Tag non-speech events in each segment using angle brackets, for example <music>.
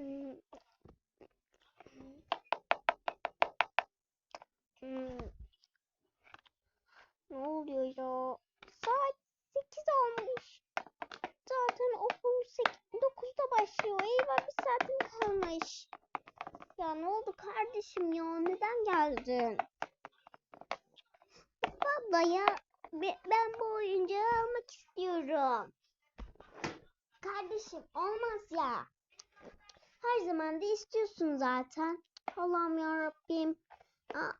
Hmm. Hmm. Ne oluyor ya? Saat 8 olmuş. Zaten okul 9'da başlıyor. Eyvah bir saatim kalmış. Ya ne oldu kardeşim ya? Neden geldin? Baba ya be- ben bu oyuncağı almak istiyorum. Kardeşim olmaz ya. Her zaman da istiyorsun zaten. Allah'ım ya Rabbim.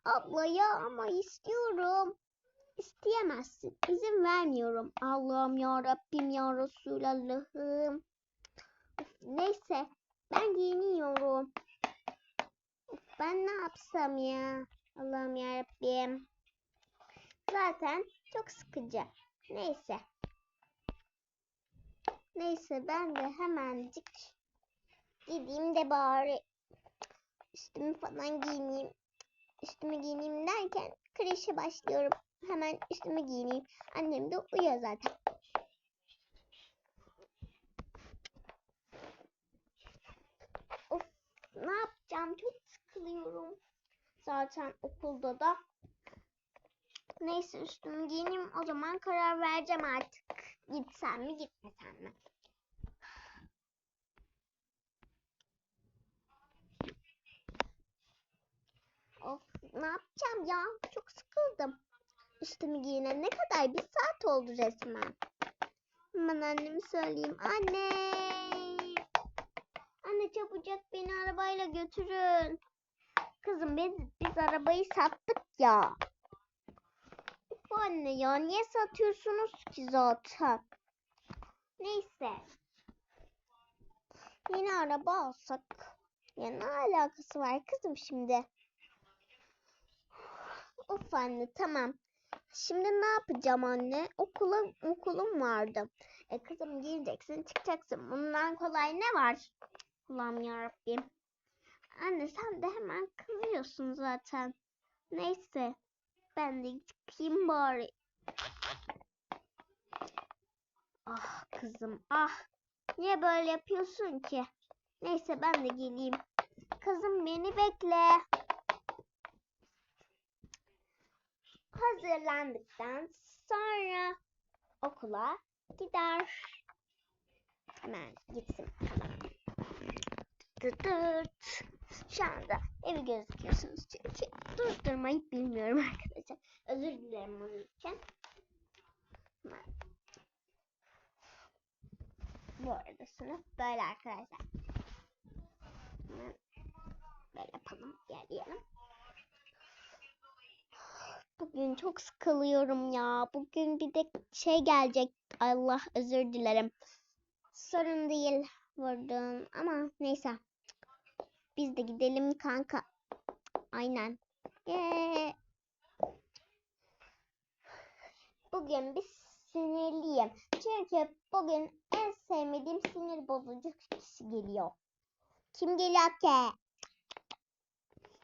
Abla ya ama istiyorum. İsteyemezsin. İzin vermiyorum. Allah'ım ya Rabbim ya Resulallah'ım. Neyse ben giyiniyorum. Ben ne yapsam ya? Allah'ım ya Rabbim. Zaten çok sıkıcı. Neyse. Neyse ben de hemencik gideyim de bari üstümü falan giyineyim. Üstümü giyineyim derken kreşe başlıyorum. Hemen üstümü giyineyim. Annem de uyuyor zaten. Of ne yapacağım çok sıkılıyorum. Zaten okulda da. Neyse üstümü giyineyim o zaman karar vereceğim artık. Gitsem mi gitmesem mi? Of ne yapacağım ya? Çok sıkıldım. Üstümü giyinen ne kadar? Bir saat oldu resmen. Hemen annemi söyleyeyim. Anne! Anne çabucak beni arabayla götürün. Kızım biz, biz arabayı sattık ya. Of anne ya niye satıyorsunuz ki zaten? Neyse. Yeni araba alsak. Ya ne alakası var kızım şimdi? Of anne tamam. Şimdi ne yapacağım anne? Okula okulum vardı. E kızım gireceksin çıkacaksın. Bundan kolay ne var? Allah'ım yarabbim. Anne sen de hemen kızıyorsun zaten. Neyse. Ben de çıkayım bari. Ah kızım ah. Niye böyle yapıyorsun ki? Neyse ben de geleyim. Kızım beni bekle. Hazırlandıktan sonra okula gider. Hemen gitsin. Dıt dıt. Şu anda evi gözüküyorsunuz çünkü durdurmayı bilmiyorum <laughs> arkadaşlar. Özür dilerim onun için. Hemen. Bu arada sınıf böyle arkadaşlar. Böyle yapalım. Gelelim. Bugün çok sıkılıyorum ya. Bugün bir de şey gelecek. Allah özür dilerim. Sorun değil vurdum ama neyse. Biz de gidelim kanka. Aynen. Ee, bugün bir sinirliyim. Çünkü bugün en sevmediğim sinir bozucu kişi geliyor. Kim geliyor ki?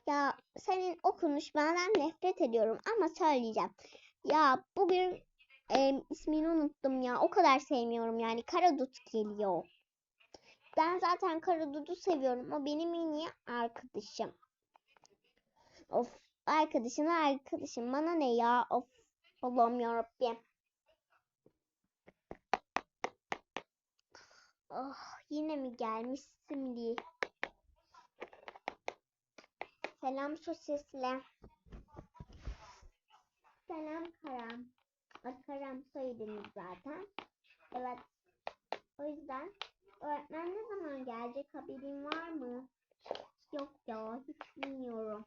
Ya senin o konuşmandan nefret ediyorum ama söyleyeceğim. Ya bugün e, ismini unuttum ya. O kadar sevmiyorum yani. Karadut geliyor. Ben zaten Karadut'u seviyorum. O benim en iyi arkadaşım. Of arkadaşın arkadaşım. Bana ne ya? Of Allah'ım yarabbim. Oh yine mi gelmiş şimdi? Selam sosisle. Selam Karam. Karam soyadınız zaten. Evet. O yüzden öğretmen ne zaman gelecek haberin var mı? Yok ya hiç bilmiyorum.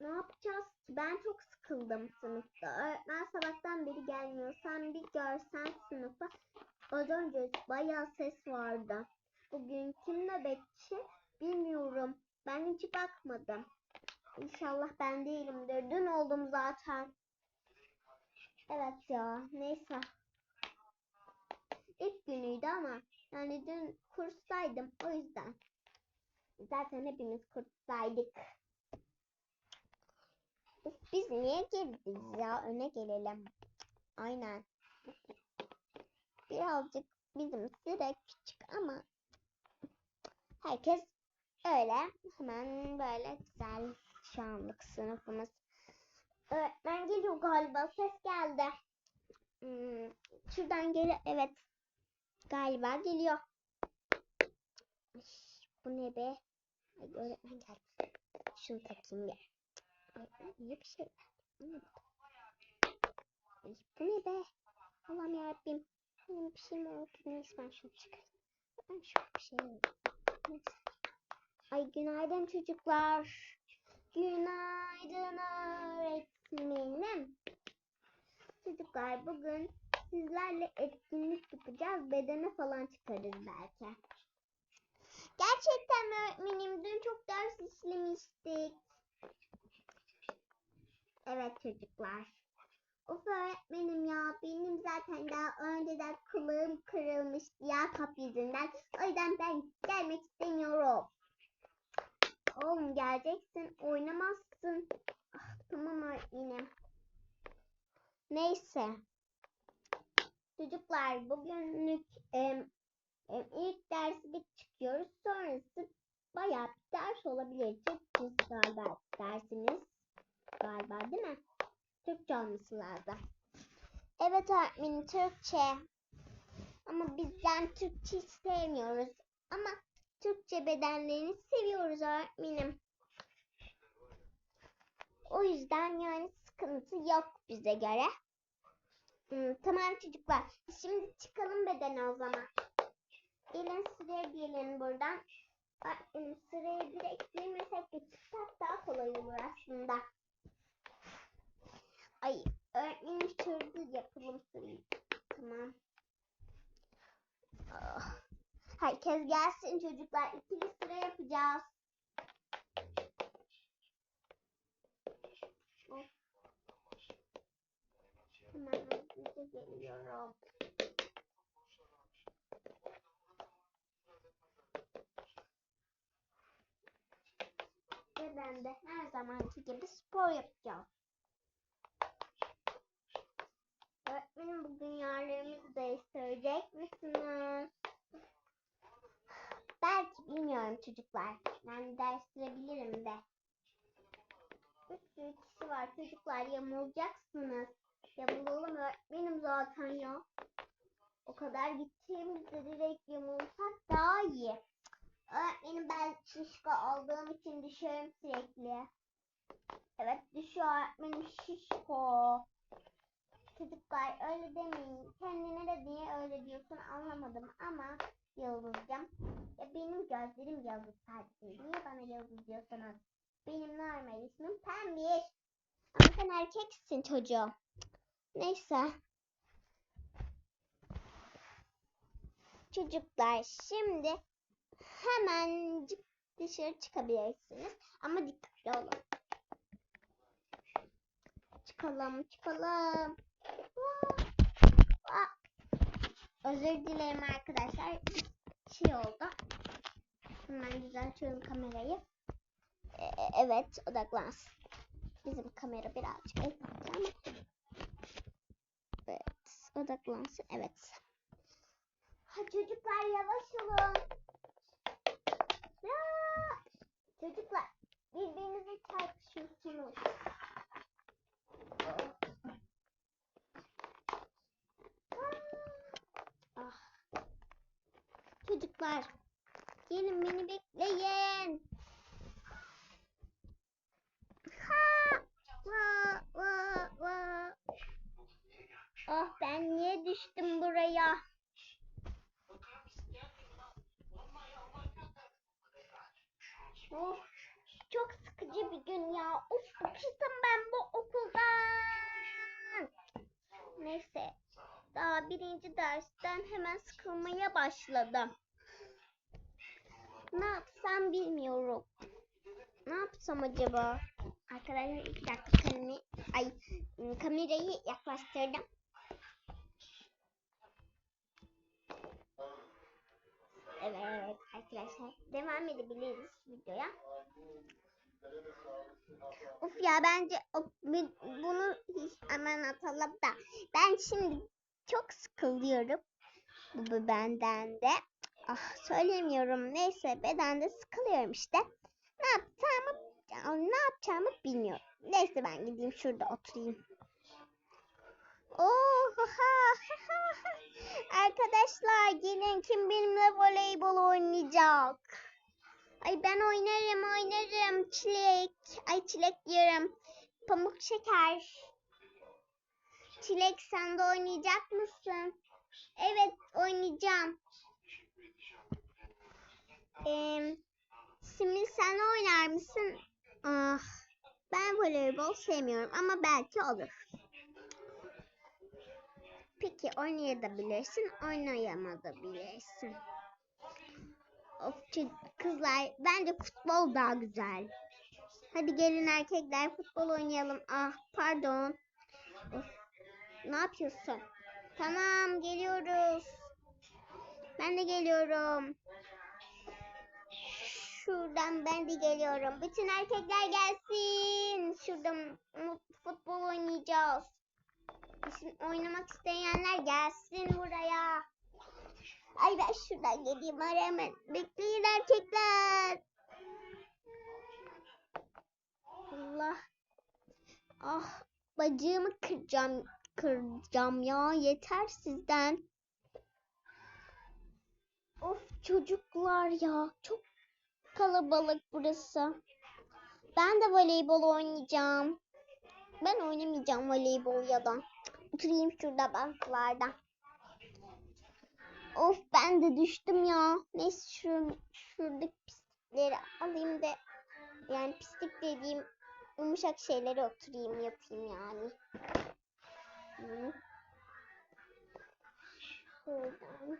Ne yapacağız ki? Ben çok sıkıldım sınıfta. Öğretmen sabahtan beri gelmiyor. Sen bir görsen sınıfa. Az önce bayağı ses vardı. Bugün kim nöbetçi bilmiyorum. Ben hiç bakmadım. İnşallah ben değilimdir. Dün oldum zaten. Evet ya neyse. İlk günüydü ama yani dün kurstaydım o yüzden. Zaten hepimiz kurstaydık. Biz niye girdik ya? Öne gelelim. Aynen. Birazcık bizimkisi de küçük ama herkes öyle hemen böyle güzel şu anlık sınıfımız. Öğretmen geliyor galiba ses geldi. Hmm, şuradan geliyor evet galiba geliyor. Bu ne be? Ay, öğretmen geldi. Şunu takayım bir. Öğretmen bir şey. Bu ne be? Allah'ım yarabbim. Benim bir şey mi oldu? Neyse ben şunu çıkarayım. Ben şu bir şey Neyse. Ay günaydın çocuklar. Günaydın öğretmenim. Çocuklar bugün sizlerle etkinlik yapacağız. Bedene falan çıkarız belki. Gerçekten öğretmenim? Dün çok ders işlemiştik. Evet çocuklar. Of öğretmenim ya benim zaten daha önceden kılığım kırılmıştı ya kap yüzünden. O yüzden ben gelmek istemiyorum. Oğlum geleceksin oynamazsın. Ah, tamam öğretmenim. Neyse. Çocuklar bugünlük em, em, ilk dersi bir çıkıyoruz. Sonrası bayağı bir ders olabilir. Türkçe galiba dersimiz. Galiba değil mi? Türkçe olması lazım. Evet öğretmenim Türkçe. Ama bizden Türkçe sevmiyoruz. Ama Türkçe bedenlerini seviyoruz öğretmenim. O yüzden yani sıkıntı yok bize göre. Hmm, tamam çocuklar. Şimdi çıkalım bedene o zaman. Gelin sıraya gelin buradan. Öğretmenim sıraya direkt girmesek de çıksak daha kolay olur aslında. Ay öğretmenim şurada yapalım sırayı. Tamam. Ah. Herkes gelsin çocuklar. İkili sıra yapacağız. Of. Hemen hızlıca ben de her zamanki gibi spor yapacağım. Öğretmenim bugün yerlerimizi değiştirecek misiniz? Belki bilmiyorum çocuklar. Ben değiştirebilirim de. Bir sürü kişi var çocuklar yamulacaksınız. Yamulalım öğretmenim zaten ya. O kadar gittiğimizde direkt yamulsak daha iyi. Öğretmenim ben şişko olduğum için düşüyorum sürekli. Evet düşüyor öğretmenim şişko. Çocuklar öyle demeyin. Kendine de niye öyle diyorsun anlamadım ama Yıldızcığım. Ya benim gözlerim yıldız sadece. Niye bana yıldız diyorsunuz? Benim normal ismim Pembiş. Ama sen erkeksin çocuğum. Neyse. Çocuklar şimdi hemen dışarı çıkabilirsiniz. Ama dikkatli olun. Çıkalım çıkalım. Özür dilerim arkadaşlar. Şey oldu. Hemen düzeltiyorum kamerayı. Ee, evet odaklansın. Bizim kamera birazcık etkili ama. Evet odaklansın. Evet. Ha, çocuklar yavaş olun. Ya! Çocuklar birbirinize çarpışıyorsunuz. Çocuklar, gelin beni bekleyin. Ha! Va, va, va. Ah ben niye düştüm buraya? Of, çok sıkıcı bir gün ya. Of, bıktım ben bu okuldan. Neyse, daha birinci dersten hemen sıkılmaya başladım. Ne yapsam bilmiyorum. Ne yapsam acaba? Arkadaşlar iki dakika kalemi, ay kamerayı yaklaştırdım. Evet arkadaşlar devam edebiliriz videoya. Of ya bence bunu hiç hemen atalım da ben şimdi çok sıkılıyorum. Bu benden de. Ah söylemiyorum. Neyse bedende sıkılıyorum işte. Ne yapacağımı ne yapacağımı bilmiyorum. Neyse ben gideyim şurada oturayım. Oh, <laughs> Arkadaşlar gelin kim benimle voleybol oynayacak? Ay ben oynarım oynarım çilek. Ay çilek diyorum. Pamuk şeker. Çilek sen de oynayacak mısın? Evet oynayacağım. Ee, Simil sen oynar mısın? Ah, ben voleybol sevmiyorum ama belki olur. Peki oynayabilirsin, oynayamadabilirsin. Of kızlar, bence futbol daha güzel. Hadi gelin erkekler futbol oynayalım. Ah pardon. Of, ne yapıyorsun? Tamam geliyoruz. Ben de geliyorum. Şuradan ben de geliyorum. Bütün erkekler gelsin. Şurada futbol oynayacağız. Bizim oynamak isteyenler gelsin buraya. Ay ben şuradan geleyim ara hemen. Bekleyin erkekler. Allah. Ah bacığımı kıracağım. Kıracağım ya. Yeter sizden. Of çocuklar ya. Çok kalabalık burası. Ben de voleybol oynayacağım. Ben oynamayacağım voleybol ya da. Oturayım şurada banklarda. Of ben de düştüm ya. Neyse şu, şuradaki pislikleri alayım da yani pislik dediğim yumuşak şeyleri oturayım yapayım yani. Şuradan.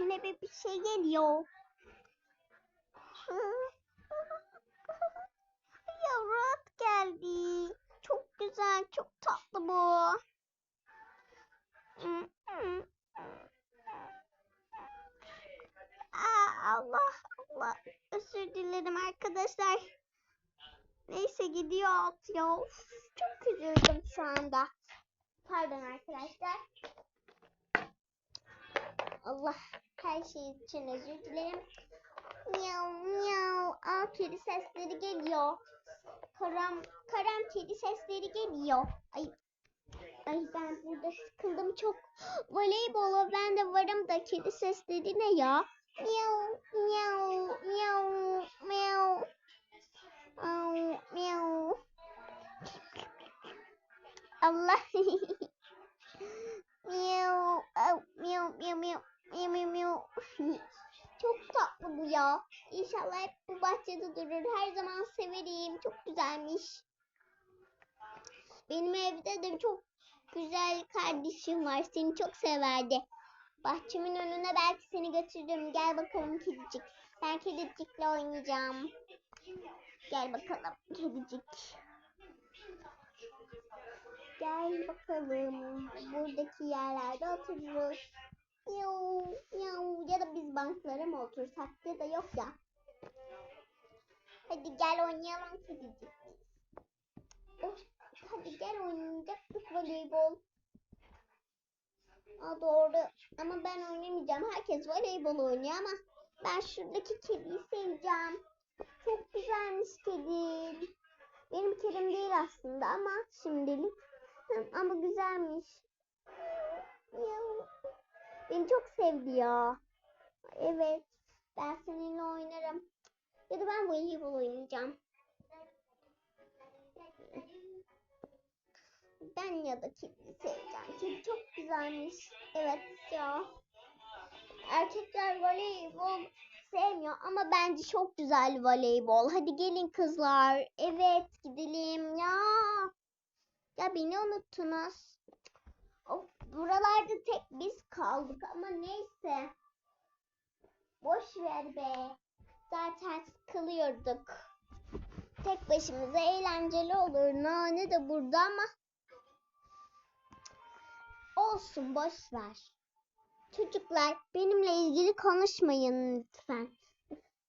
Yine bir, bir şey geliyor. <laughs> Yavru at geldi. Çok güzel, çok tatlı bu. Aa, Allah Allah. Özür dilerim arkadaşlar. Neyse gidiyor at ya. Of, çok üzüldüm şu anda. Pardon arkadaşlar. Allah her şey için özür dilerim. Miyav miyav. Aa kedi sesleri geliyor. Karam karam kedi sesleri geliyor. Ay Ay ben burada sıkıldım çok. Voleybola ben de varım da kedi sesleri ne ya? Miyav miyav miyav miyav. Miyav miyav. Allah. <laughs> miyav. Miyav miyav miyav. Çok tatlı bu ya. İnşallah hep bu bahçede durur. Her zaman severim. Çok güzelmiş. Benim evde de çok güzel kardeşim var. Seni çok severdi. Bahçemin önüne belki seni götürürüm. Gel bakalım kedicik. Ben kedicikle oynayacağım. Gel bakalım kedicik. Gel bakalım. Buradaki yerlerde otururuz. Yav, yav. Ya da biz banklara mı otursak ya da yok ya. Hadi gel oynayalım kedicik. Of, hadi gel oynayacaktık voleybol. Aa, doğru. Ama ben oynamayacağım. Herkes voleybol oynuyor ama ben şuradaki kediyi seveceğim. Çok güzelmiş kedim. Benim kedim değil aslında ama şimdilik. Ama güzelmiş. Miyav. Beni çok sevdi ya. Evet. Ben seninle oynarım. Ya da ben voleybol oynayacağım. Ben ya da kedi seveceğim. Kedi çok güzelmiş. Evet ya. Erkekler voleybol sevmiyor ama bence çok güzel voleybol. Hadi gelin kızlar. Evet gidelim ya. Ya beni unuttunuz. Buralarda tek biz kaldık ama neyse. Boş ver be. Zaten sıkılıyorduk. Tek başımıza eğlenceli olur. Nane de burada ama olsun boş ver. Çocuklar benimle ilgili konuşmayın lütfen.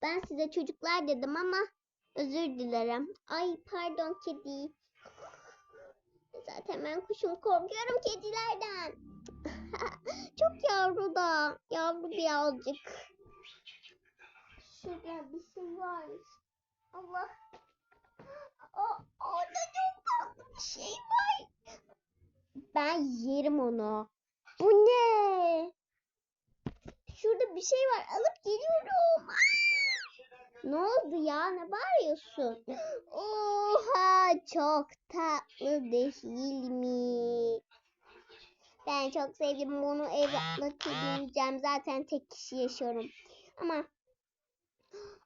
Ben size çocuklar dedim ama özür dilerim. Ay pardon kedi. Zaten ben kuşum korkuyorum kedilerden. <laughs> Çok yavru da. Yavru birazcık. Şurada bir şey varmış. Allah. O, orada çok tatlı bir şey var. Ben yerim onu. Bu ne? Şurada bir şey var. Alıp geliyorum. Aa! Ne oldu ya? Ne bağırıyorsun? Oha çok tatlı değil mi? Ben çok sevdim bunu evlatlık edineceğim. Zaten tek kişi yaşıyorum. Ama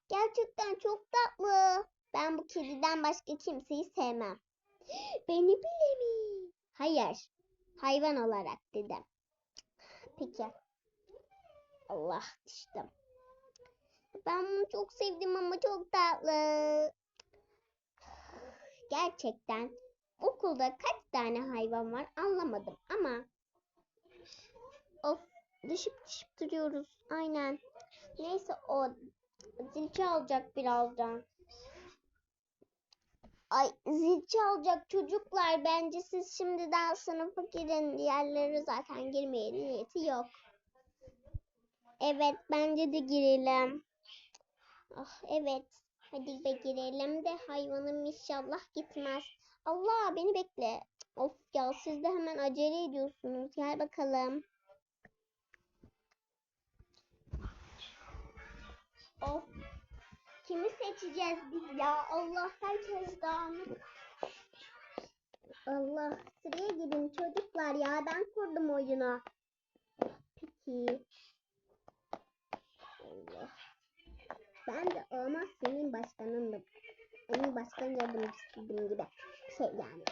gerçekten çok tatlı. Ben bu kediden başka kimseyi sevmem. Beni bile mi? Hayır. Hayvan olarak dedim. Peki. Allah düştüm. Ben bunu çok sevdim ama çok tatlı. Gerçekten okulda kaç tane hayvan var anlamadım ama of düşüp düşüp duruyoruz aynen. Neyse o zil çalacak birazdan. Ay zil çalacak çocuklar bence siz şimdiden sınıfa girin. Diğerleri zaten girmeye niyeti yok. Evet bence de girelim. Ah evet. Hadi be girelim de hayvanım inşallah gitmez. Allah beni bekle. Of ya siz de hemen acele ediyorsunuz. Gel bakalım. Of. Kimi seçeceğiz biz ya? Allah herkes dağınık. Allah sıraya gidin çocuklar ya ben kurdum oyunu. Peki. Allah. Ben de olmaz senin başkanındım. Senin başkan yardımcısıydım gibi. Şey yani.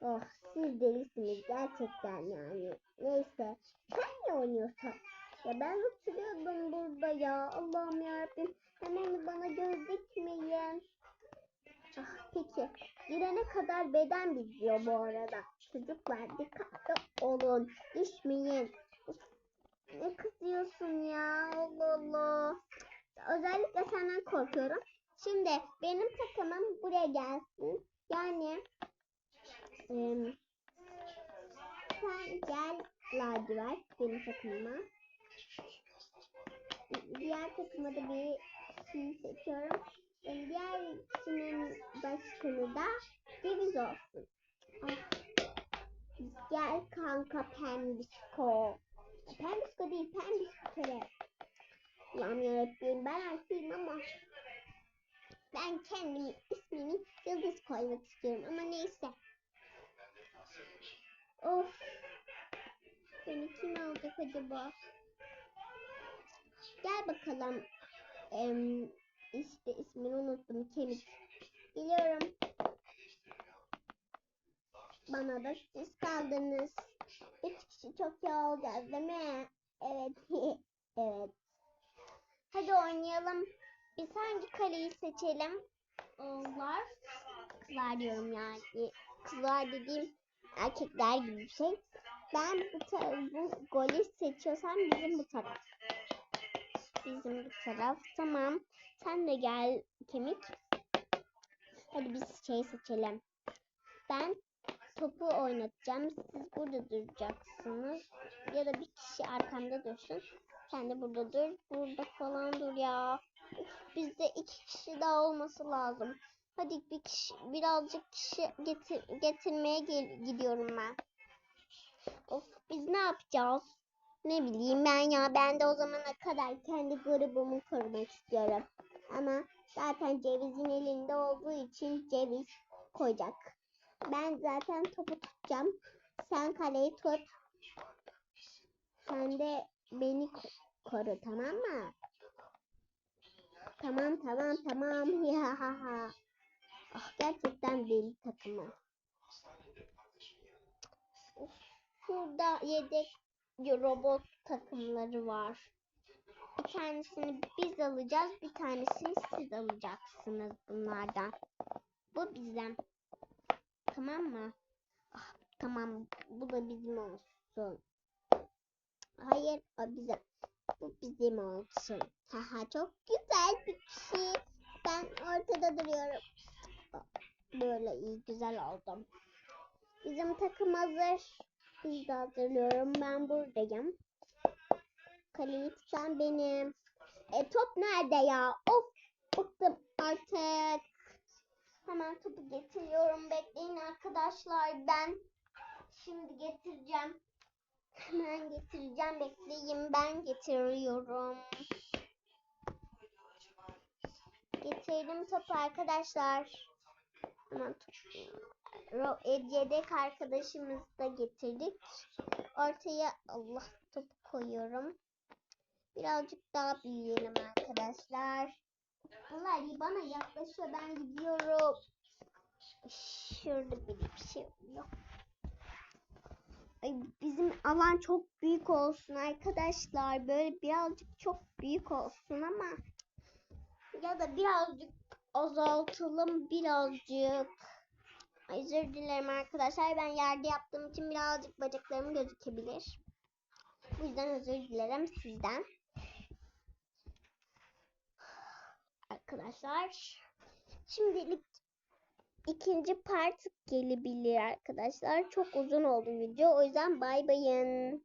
Oh siz delisiniz gerçekten yani. Neyse. Sen ne oynuyorsun? Ya ben oturuyordum burada ya. Allah'ım yarabbim. Hemen bana göz dikmeyin. Ah, peki. Girene kadar beden biziyor bu arada. Çocuklar dikkatli olun. Düşmeyin. Kızıyorsun ya? Allah Allah. Özellikle senden korkuyorum. Şimdi benim takımım buraya gelsin. Yani em, sen gel lacivert benim takımıma. Diğer takıma da bir şey seçiyorum. Em, Diğer kimin başkanı da ceviz olsun. Ah. Gel kanka pembisko. Pembisko değil pembisko kere. Ulan yarabbim ben erkeğim ama ben kendimin ismini yıldız koymak istiyorum ama neyse. Of. Beni kim alacak acaba? Gel bakalım. Em, işte ismini unuttum. Kemik. Biliyorum. Bana da siz kaldınız. Üç kişi çok iyi olacağız değil mi? Evet. <laughs> evet. Hadi oynayalım. Biz hangi kaleyi seçelim? Kızlar. Kızlar diyorum yani. Kızlar dediğim erkekler gibi bir şey. Ben bu, bu golü seçiyorsam bizim bu taraf. Bizim bu taraf. Tamam. Sen de gel kemik. Hadi biz şey seçelim. Ben topu oynatacağım. Siz burada duracaksınız. Ya da bir kişi arkamda dursun. Sen de burada dur. Burada falan dur ya. Bizde iki kişi daha olması lazım. Hadi bir kişi, birazcık kişi getir, getirmeye gel- gidiyorum ben. Of biz ne yapacağız? Ne bileyim ben ya. Ben de o zamana kadar kendi grubumu korumak istiyorum. Ama zaten cevizin elinde olduğu için ceviz koyacak. Ben zaten topu tutacağım. Sen kaleyi tut. Sen de beni ko- koru tamam mı? Tamam tamam tamam. <laughs> Ya ha ha. Ah gerçekten deli takımı. Of, Şurada yedek robot takımları var. Bir tanesini biz alacağız, bir tanesini siz alacaksınız bunlardan. Bu bizim. Tamam mı? Ah, tamam, bu da bizim olsun. Hayır, o bizim. Bu bizim olsun. Haha, çok güzel bir kişi. Ben ortada duruyorum. Böyle iyi güzel oldu. Bizim takım hazır. Biz de hazırlıyorum. Ben buradayım. Kaleyi tutan benim. E top nerede ya? Of bıktım artık. Hemen topu getiriyorum. Bekleyin arkadaşlar. Ben şimdi getireceğim. Hemen getireceğim. Bekleyin. Ben getiriyorum. Getirdim topu arkadaşlar. Hemen e, Yedek arkadaşımızı da getirdik. Ortaya Allah topu koyuyorum. Birazcık daha büyüyelim arkadaşlar. Bunlar bana yaklaşıyor. Ben gidiyorum. Şurada bir şey oluyor. Ay, bizim alan çok büyük olsun arkadaşlar. Böyle birazcık çok büyük olsun ama ya da birazcık azaltalım birazcık. Özür dilerim arkadaşlar. Ben yerde yaptığım için birazcık bacaklarım gözükebilir. Bu yüzden özür dilerim sizden. Arkadaşlar. Şimdilik ikinci part gelebilir arkadaşlar. Çok uzun oldu video. O yüzden bay bayın.